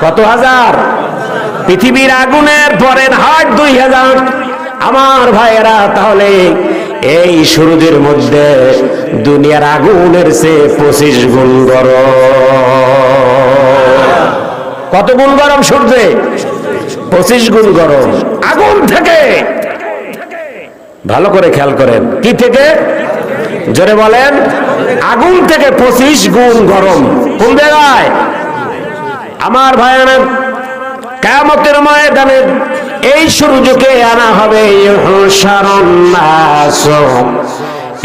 কত হাজার? পৃথিবীর আগুনের পরের হাট দুই হাজার। আমার ভাইয়েরা, তাহলে এই সূর্যের মধ্যে দুনিয়ার আগুনের সে পঁচিশ গুণ গরম। কত গুণ গরম সূর্যে? পঁচিশ গুণ গরম। আগুন থেকে। ভালো করে খেয়াল করেন। কি থেকে? জোরে বলেন। আগুন থেকে পঁচিশ গুণ গরম কোন জায়গায় আমার ভাইয়ারা কেমতের ময়দানে এই সূর্যকে আনা হবে ইহশারুন নাস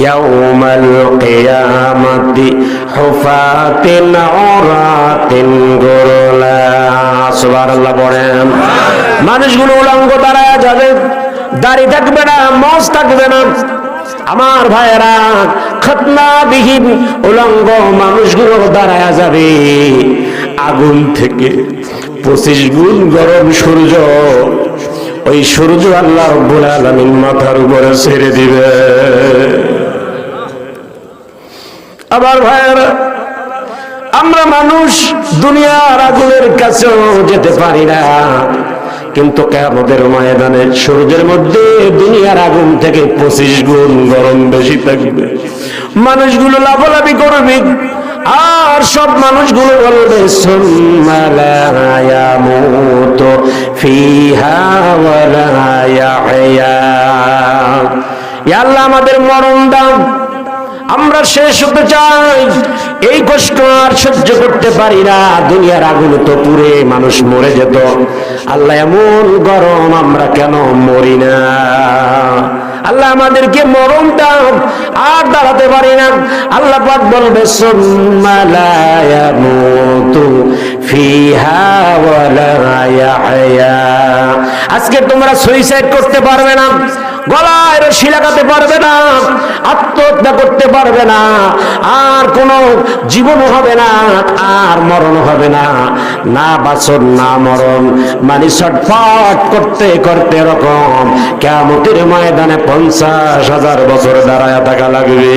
يوم القيامة حفاة عراة غرلا সুবহান আল্লাহ পড়েন মানুষগুলো উলঙ্গ দাঁড়ায় যাবে দাড়ি থাকবে না মজ থাকবে না আমার ভাইয়েরা, খতনাবিহীন উলঙ্গ মানুষগুলো দাঁড়ায় যাবে। আগুন থেকে পঁচিশ গুণ গরম সূর্য। ওই সূর্য আল্লাহ রব্বুল আলামিন মাথার উপরে ছেড়ে দিবে। আবার ভাইয়েরা, আমরা মানুষ দুনিয়ার আগুনের কাছেও যেতে পারি না। কিন্তু কেমতের ময়দানে সূর্যের মধ্যে দুনিয়ার আগুন থেকে পঁচিশ গুণ গরম বেশি থাকবে। মানুষগুলো লাফালাফি করবে, আর সব মানুষগুলো বলবে আমাদের মরণ দাও। আমরা শেষ হতে চাই। এই কষ্ট আর সহ্য করতে পারি না। দুনিয়ার আগুন তো পুরে মানুষ মরে যেত। আল্লাহ, এমন গরম আমরা কেন মরি না? আল্লাহ, আমাদেরকে মরণ দাও আর দাঁড়াতে পারি না। আল্লাহ পাক বলবে আজকে তোমরা সুইসাইড করতে পারবে না। গলায় রশি লাগাতে পারবে না। আত্মহত্যা করতে পারবে না, আর কোনো জীবন হবে না, আর মরণ হবে না। না বাসন না মরণ মানে ছটফট করতে করতে এরকম কেমতের ময়দানে পঞ্চাশ হাজার বছর দাঁড়ায় থাকা লাগবে।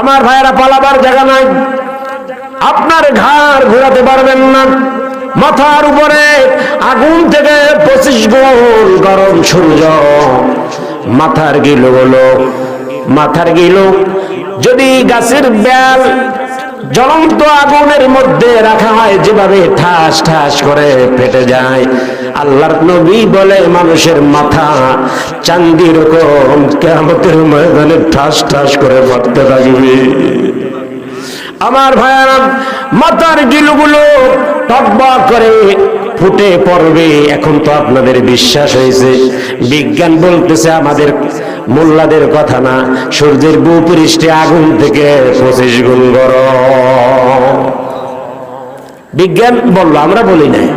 আমার ভাইয়েরা, পালাবার জায়গা নাই। আপনার ঘাড় ঘোরাতে পারবেন না। মাথার উপরে আগুন থেকে পঁচিশ গুণ গরম সূর্য। মাথার গিল হলো মাথার গিল। যদি গাছের বেল জ্বলন্ত আগুনের মধ্যে রাখা হয়, যেভাবে ঠাস ঠাস করে ফেটে যায়, আল্লাহর নবী বলে মানুষের মাথা চান্দির রকম কেমতের ময়দানে ঠাস ঠাস করে ফাটতে থাকবে। আমার ভাইয়ারা, মাথার গিলুগুলো টকবক করে ফুটে পড়বে। এখন তো আপনাদের বিশ্বাস হয়েছে, বিজ্ঞান বলতেছে আমাদের মোল্লাদের কথা না, সূর্যের ভূপৃষ্ঠে আগুন থেকে পঁচিশ গুণ গরম। বিজ্ঞান বলল, আমরা বলি নাই।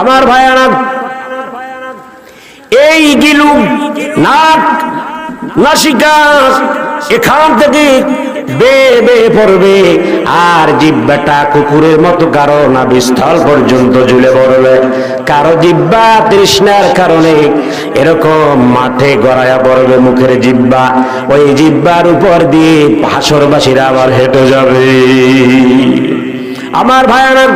আমার ভাইয়ারা, এই গিলু নাক, নাসিকা, এখান থেকে বে বে পড়বে, আর জিব্বাটা কুকুরের মতো কারও নাভিস্থল পর্যন্ত ঝুলে পড়বে। কারও জিব্বা তৃষ্ণার কারণে এরকম মাঠে গড়ায়া পড়বে মুখের জিব্বা ওই জিব্বার উপর দিয়ে হাসরবাসীরা আবার হেঁটে যাবে। আমার ভাইয়ারা